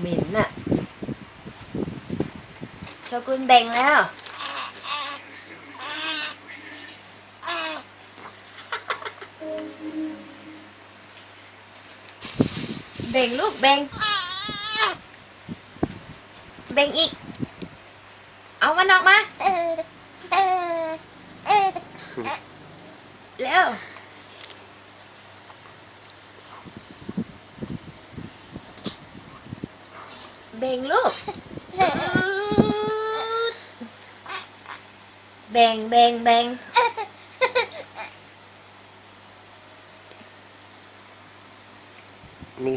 เหม็นน่ะโชกุนแบ่งแล้ว แบ่งลูกแบ่ง แบ่งอีก เอามันออกมา เร็ว แบ่งลูกแบ่งแบ่งแบ่งมี